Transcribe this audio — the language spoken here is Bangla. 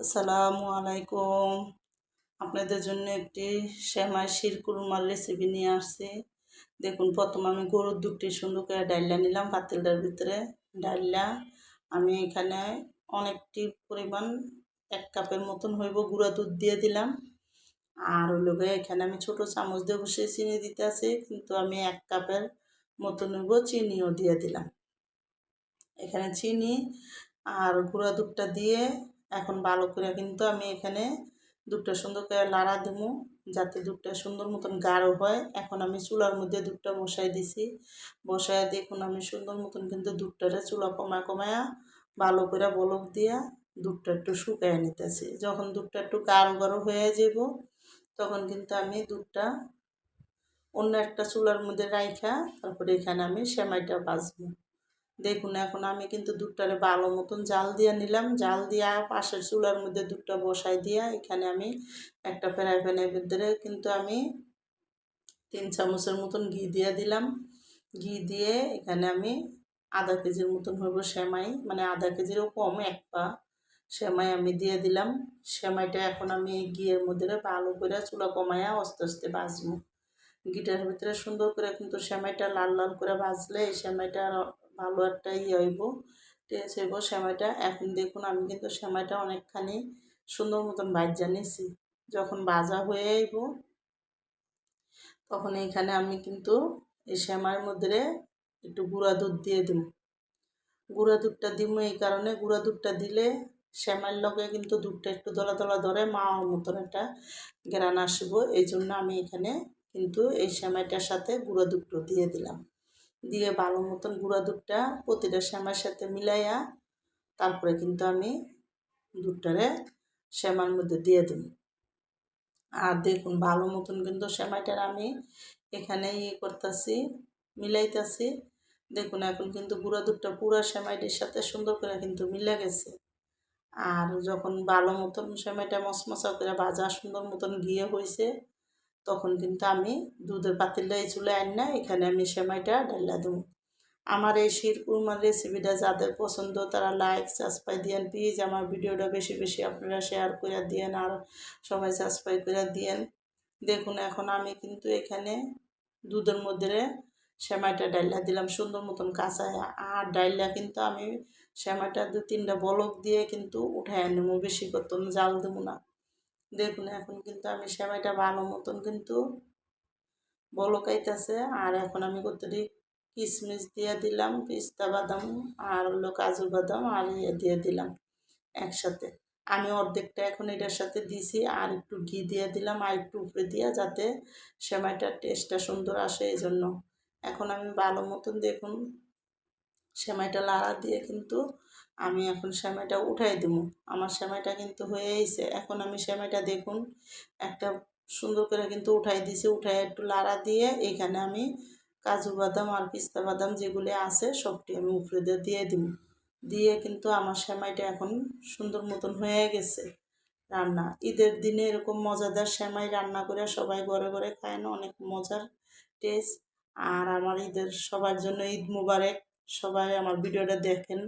আসসালামু আলাইকুম। আপনাদের জন্য একটি শ্যামাই শির কুরমার রেসিপি নিয়ে আসছি। দেখুন, প্রথম আমি গরুর দুধটি সুন্দর করে ডাইলা নিলাম পাতিলটার ভিতরে। ডাইলা, আমি এখানে অনেকটি পরিমাণ এক কাপের মতন হইব গুঁড়া দুধ দিয়ে দিলাম। আর গিয়ে এখানে আমি ছোট চামচ দিয়ে বসে চিনি দিতে আছি, কিন্তু আমি এক কাপের মতন হইব চিনিও দিয়ে দিলাম। এখানে চিনি আর গুঁড়া দুধটা দিয়ে এখন ভালো করে কিন্তু আমি এখানে দুধটা সুন্দর করে লাড়া দেবো যাতে দুধটা সুন্দর মতন গাঢ় হয়। এখন আমি চুলার মধ্যে দুধটা বসাই দিছি। বসায় দেখুন আমি সুন্দর মতন কিন্তু দুধটারে চুলা কমায় কমায়া ভালো করে বলক দিয়া দুধটা একটু শুকায় নিতেছি। যখন দুধটা একটু গাঢ় গাঢ় হয়ে যাব, তখন কিন্তু আমি দুধটা অন্য একটা চুলার মধ্যে রাইখা, তারপরে এখানে আমি সেমাইটা বাজবো দেখুন, এখন আমি কিন্তু দুধটারে ভালো মতন জাল দিয়ে নিলাম। জাল দিয়া পাশের চুলার মধ্যে দুধটা বসাই দিয়া এখানে আমি একটা ফ্রাই প্যানের ভিতরে কিন্তু আমি তিন চামচের মতন ঘি দিয়ে দিলাম। ঘি দিয়ে এখানে আমি আধা কেজির মতন হইব সেমাই মানে আধা কেজিরও কম, এক পা সেমাই আমি দিয়ে দিলাম। সেমাইটা এখন আমি ঘিয়ের মধ্যে ভালো করে চুলা কমাইয়া আস্তে আস্তে বাজবো ঘিটার ভিতরে সুন্দর করে কিন্তু সেমাইটা লাল লাল করে ভাজলে এই সেমাইটা ভালো একটা ইয়ে হইব। টেস্ট হইব সেমাইটা, এখন দেখুন আমি কিন্তু সেমাইটা অনেকখানি সুন্দর মতন ভাজা নিছি। যখন ভাজা হয়ে আইব, তখন এইখানে আমি কিন্তু এই সেমাইয়ের মধ্যে একটু গুঁড়া দুধ দিয়ে দিব। গুঁড়া দুধটা দিব এই কারণে, গুঁড়া দুধটা দিলে শ্যামাইয়ের লগে কিন্তু দুধটা একটু দলা দলা ধরে মাওয়ার মতন একটা গ্রান আসব। এই জন্য আমি এখানে কিন্তু এই সেমাইটার সাথে গুঁড়া দুধটা দিয়ে দিলাম। দিয়ে ভালো মতন গুঁড়া দুধটা প্রতিটা শ্যামার সাথে মিলাইয়া তারপরে কিন্তু আমি দুধটারে শ্যামার মধ্যে দিয়ে দিই আর দেখুন, ভালো মতন কিন্তু শ্যামাইটার আমি এখানে ইয়ে করতেছি, মিলাইতেছি। দেখুন, এখন কিন্তু গুঁড়া দুধটা পুরা শ্যামাইটির সাথে সুন্দর করে কিন্তু মিলে গেছে। আর যখন ভালো মতন সেমাইটা মশমশা করে ভাজা সুন্দর মতন গিয়ে হয়েছে তখন কিন্তু আমি দুধের পাতিলটা এই চুলে আন না এখানে আমি সেমাইটা ঢাল্লা দেবো। আমার এই শির কুরমার রেসিপিটা যাদের পছন্দ, তারা লাইক সাবস্ক্রাইব দিয়েন। প্লিজ আমার ভিডিওটা বেশি বেশি আপনারা শেয়ার করে দিয়েন আর সবাই সাবস্ক্রাইব করে দিয়েন। দেখুন, এখন আমি কিন্তু এখানে দুধের মধ্যে সেমাইটা ডাইলা দিলাম সুন্দর মতন কাঁচায়। আর ডাইলা কিন্তু আমি সেমাইটা দু তিনটা বলক দিয়ে কিন্তু উঠায় নেব, বেশি করতাম জাল দেবো না। দেখুন, এখন কিন্তু আমি সেমাইটা ভালো মতন কিন্তু বলকাইতেছে আর এখন আমি কতটি কিশমিশ দিয়ে দিলাম, পিস্তা বাদাম আর হলো কাজু বাদাম আর ইয়ে দিয়ে দিলাম একসাথে। আমি অর্ধেকটা এখন এটার সাথে দিছি আর একটু ঘি দিয়ে দিলাম আর একটু উপরে দিয়ে যাতে সেমাইটার টেস্টটা সুন্দর আসে এই জন্য এখন আমি ভালো মতন দেখুন, সেমাইটা লাড়া দিয়ে কিন্তু আমি এখন সেমাইটা উঠাই দেবো। আমার সেমাইটা কিন্তু হয়ে গেছে। এখন আমি সেমাইটা দেখুন, একটা সুন্দর করে কিন্তু উঠাই দিছি। উঠাই একটু লাড়া দিয়ে এখানে আমি কাজু বাদাম আর পিস্তা বাদাম যেগুলি আছে সবটি আমি উপরে দিয়ে দিয়ে দিব। দিয়ে কিন্তু আমার সেমাইটা এখন সুন্দর মতন হয়ে গেছে রান্না। ঈদের দিনে এরকম মজাদার সেমাই রান্না করে সবাই ঘরে ঘরে খায় না, অনেক মজার টেস্ট। আর আমার ঈদের সবার জন্য ঈদ মুবারক। সবাই আমার ভিডিওটা দেখেন।